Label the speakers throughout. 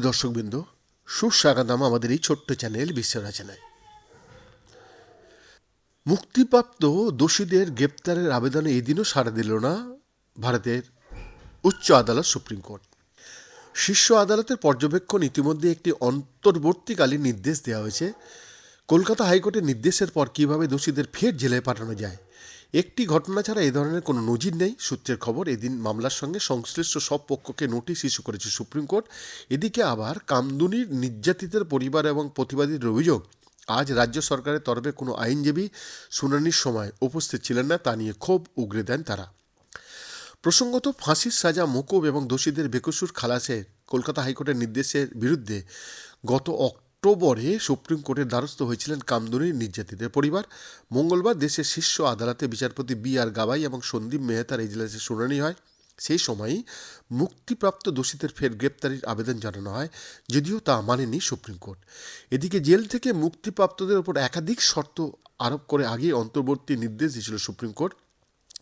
Speaker 1: দর্শকবৃন্দ সুস্বাগতম আমাদের এই ছোট্ট চ্যানেল বিশ্ব মুক্তিপ্রাপ্ত দোষীদের গ্রেপ্তারের আবেদনে এদিনও সাড়া দিল না ভারতের উচ্চ আদালত সুপ্রিম কোর্ট শীর্ষ আদালতের পর্যবেক্ষণ ইতিমধ্যে একটি অন্তর্বর্তীকালীন নির্দেশ দেওয়া হয়েছে কলকাতা হাইকোর্টের নির্দেশের পর কীভাবে দোষীদের ফের জেলে পাঠানো যায় একটি ঘটনা ছাড়া এ ধরনের কোনো নজির নেই। সূত্রের খবর, এদিন মামলার সঙ্গে সংশ্লিষ্ট সব পক্ষকে নোটিশ ইস্যু করেছে সুপ্রিম কোর্ট। এদিকে আবার কামদুনির নির্যাতিতের পরিবার এবং প্রতিবাদীর অভিযোগ, আজ রাজ্য সরকারের তরফে কোনো আইনজীবী শুনানির সময় উপস্থিত ছিলেন না, তা নিয়ে ক্ষোভ উগরে দেন তারা। প্রসঙ্গত, ফাঁসির সাজা মকুব এবং দোষীদের বেকসুর খালাসের কলকাতা হাইকোর্টের নির্দেশের বিরুদ্ধে গত অক্টোবরে সুপ্রিম কোর্টের দ্বারস্থ হয়েছিলেন কামদুনির নির্যাতিতের পরিবার। মঙ্গলবার দেশের শীর্ষ আদালতে বিচারপতি বি আর গাবাই এবং সন্দীপ মেহতার এজলাসে শুনানি হয়। সেই সময়ই মুক্তিপ্রাপ্ত দোষীদের ফের গ্রেপ্তারির আবেদন জানানো হয়, যদিও তা মানেনি সুপ্রিম কোর্ট। এদিকে জেল থেকে মুক্তিপ্রাপ্তদের উপর একাধিক শর্ত আরোপ করে আগেই অন্তর্বর্তী নির্দেশ দিয়েছিল সুপ্রিম কোর্ট।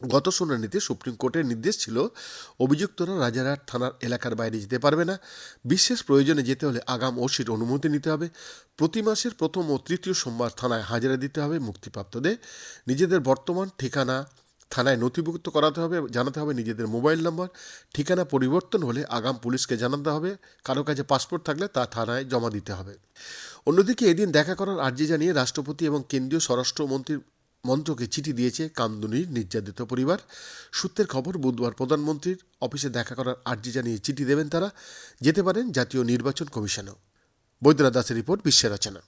Speaker 1: গত শুনানিতে সুপ্রিম কোর্টের নির্দেশ ছিল, অভিযুক্তরা রাজারহাট থানার এলাকার বাইরে যেতে পারবে না। বিশেষ প্রয়োজনে যেতে হলে আগাম ওসির অনুমতি নিতে হবে। প্রতি মাসের প্রথম ও তৃতীয় সোমবার থানায় হাজিরা দিতে হবে মুক্তিপ্রাপ্তদের। নিজেদের বর্তমান ঠিকানা থানায় নথিভুক্ত করাতে হবে, জানাতে হবে নিজেদের মোবাইল নম্বর। ঠিকানা পরিবর্তন হলে আগাম পুলিশকে জানাতে হবে। কারও কাছে পাসপোর্ট থাকলে তা থানায় জমা দিতে হবে। অন্যদিকে এদিন দেখা করার আর্জি জানিয়ে রাষ্ট্রপতি এবং কেন্দ্রীয় স্বরাষ্ট্রমন্ত্রীর মন্ত্রকে চিঠি দিয়েছে কামদুনির নির্যাতিত পরিবার। সূত্রের খবর, বুধবার প্রধানমন্ত্রীর অফিসে দেখা করার আর্জি জানিয়ে চিঠি দেবেন তারা। যেতে পারেন জাতীয় নির্বাচন কমিশনও। বৈদ্যনাথ দাসের রিপোর্ট বিশ্বের রচনা।